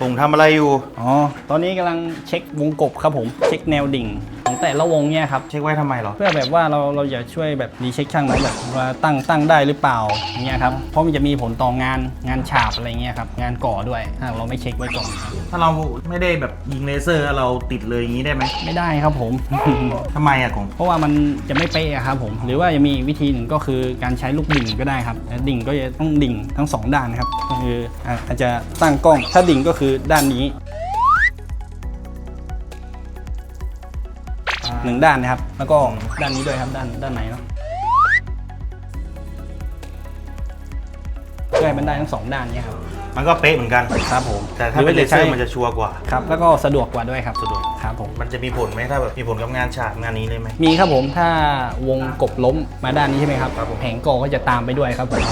กงทำอะไรอยู่ อ๋อ ตอนนี้กำลังเช็ควงกบครับผม เช็คแนวดิ่งของ แต่ละวงเนี่ยครับ เช็คไว้ทำไมเหรอ เพื่อแบบว่าเราเราอยากช่วยแบบรีเช็คช่างนะแบบว่าตั้งตั้งได้หรือเปล่าอย่างเงี้ยครับเพราะมันจะมีผลต่องานงานฉาบอะไรเงี้ยครับงานก่อด้วยถ้าเราไม่เช็คไว้ก่อนครับถ้าเราไม่ได้แบบยิงเลเซอร์แล้วเราติดเลยอย่างนี้ได้ไหมไม่ได้ครับผม ทำไมอะกง เพราะว่ามันจะไม่เป๊ะอะครับผม หรือว่าจะมีวิธีหนึ่งก็คือการใช้ลูกดิ่งก็ได้ครับและดิ่งก็จะต้องดิ่งทั้งสองด้านนะครับก็คืออะอาจจะตั้งกล้องถ้าดิ่งก็คือด้านนี้ หนึ่งด้านนะครับ แล้วก็ด้านนี้ด้วยครับด้านด้านไหนเนาะเพื่อให้มันได้ทั้งสองด้านเนี่ยครับมันก็เป๊ะเหมือนกัน ครับผมแต่ถ้าเป็นเลเซอร์มันจะชัวร์กว่า ครับ แล้วก็สะดวกกว่าด้วยครับสะดวกครับผมมันจะมีผลไหมถ้าแบบมีผลกับงานฉากงานนี้เลยไหมมีครับผมถ้าวงกบล้มมาด้านนี้ใช่ไหมครับครับผมแผงก่อก็จะตามไปด้วยครับผม